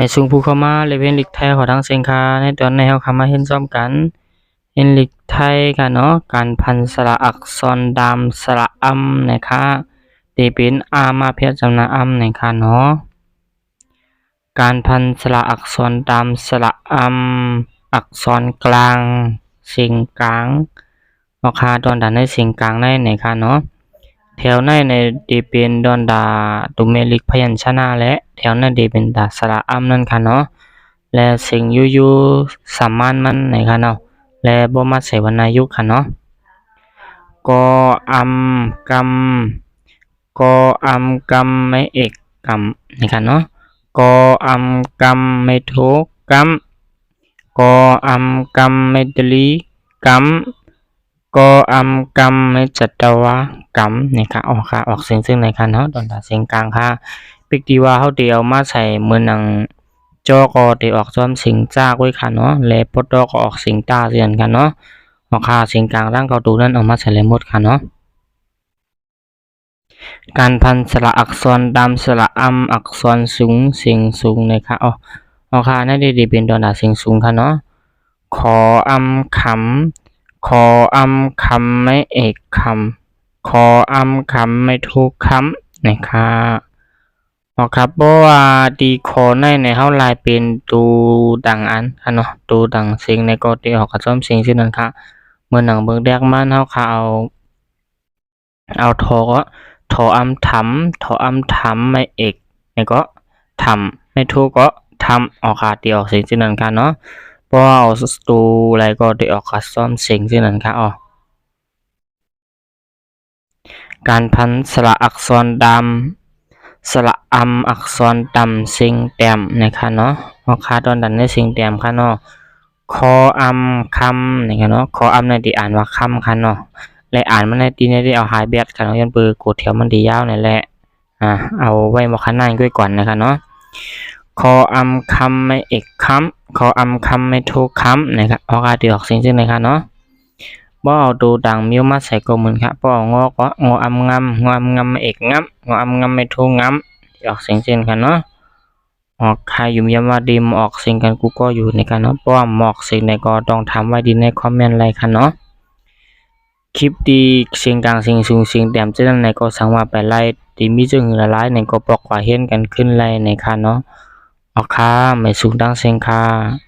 ม่สูงผู้เข้ามาเลเวนลิกไทยขอทางเสียงคาในตอนในเฮาเข้ามาเห็นซ้อมกันเห็นลิกไทยกันเนาะการพันสระอักษรดามสระอำนะคะตีเป็นอามาเพียรจำนาอำนะคะเนาะการพันสระอักษรดามสระอำอักษรกลางสียงกลางเนาค่ะตอนดันในสียงกลางในนคะเนาะ แถวในในดีเป็นดอนดาตุเมลิกพยัญชนะและแถวในดีเป็นดาสระอัมนั่นค่ะเนาะและสิ่งยูยูสามานมันในค่ะเนาะและบ่มาใส่วรรณยุกค่ะเนาะกออัมกัมกออัมกัมไม่เอกกัมนี่ค่ะเนาะกออัมกัมไม่โทกัมกออัมกัมไม่ตลีกัม ก็อำกำไม่จัตวะกำนี่ค่ะออกค่ะออกเสียงซึ่งในค่ะเนาะตอนตัดเสียงกลางค่ะปิกดีว่าเฮาเดียวมาใส่มือหนังจอก็ได้ออกซ้อมเสียงจ้าไว้ค่ะเนาะและปดดอก็ออกเสียงตาเสียนกันเนาะออกค่ะเสียงกลางร่างเกาตูนั่นออกมาใส่เลยหมดค่ะเนาะการพันสระอักษรดำสระอำอักษรสูงเสียงสูงนะคะอ๋อออกค่ะนั่นดีๆเป็นตอนตัดเสียงสูงค่ะเนาะขออำขำ ขออำคำไม่เอกคำขออำคำไม่ทุกคำนะคะอ๋อครับเพราะว่าดีขอในในเฮาลายเป็นตูดังอันค่ะเนาะตูดังสียงในก็ที่ออกกระซ่อมสียงชื่อนั้นค่ะเมื่อหนังเบิ่งแดกมันเฮาค่ะเอาเอาทอกทออำทำทออำทำไม่เอกในก็ทำไม่ทุกก็ทำออกค่ะตีออกสียงชื่อนั้นค่ะเนาะ เพราะว่าเอาสตูอะไรก็ได้ออกคัสตอมสียงที่นั่นครับอ๋อการพันสระอักษรดำสระอำอักษรดำสิงแต้มนะครับเนาะเอาคาตอนดันในสิงแต้มค่ะเนาะคออำคำนะครับเนาะคออำในที่อ่านว่าคำค่ะเนาะและอ่านมันในที่นี้ได้เอาหายเบียดค่ะเนาะยันเปือกดแถวมันดียาวนั่แหละอ่าเอาไว้มาข้างหน้าด้วยก่อนนะครับเนาะคออำคำไม่เอกคำ คออำคำไม่ทุกคำนะครับออกอาดีออกเสียงซึ่งนะครับเนาะบ่เอาดูดังมิวมาใส่กมือนครับบ่เอางอก็งออำงำงออำงำไม่เอกงำงออำงำไม่ทุกงำออกเสียงซึ่งกันเนาะออกใครอยู่ยามว่าดีมออกเสียงกันกูก็อยู่ในกันเนาะเพราะว่าหมอกเสียงในก็ต้องทำไว้ดีในคอมเมนต์อะไรค่ะเนาะคลิปดีเสียงกลางเสียงสูงเสียงแต้มจะนั้นในก็สามารถไปไล่ดีมีจึงละลายในก็บอกว่าเห็นกันขึ้นไล่ในค่ะเนาะ ออกค่ะไม่สูงดังเสียงค่ะ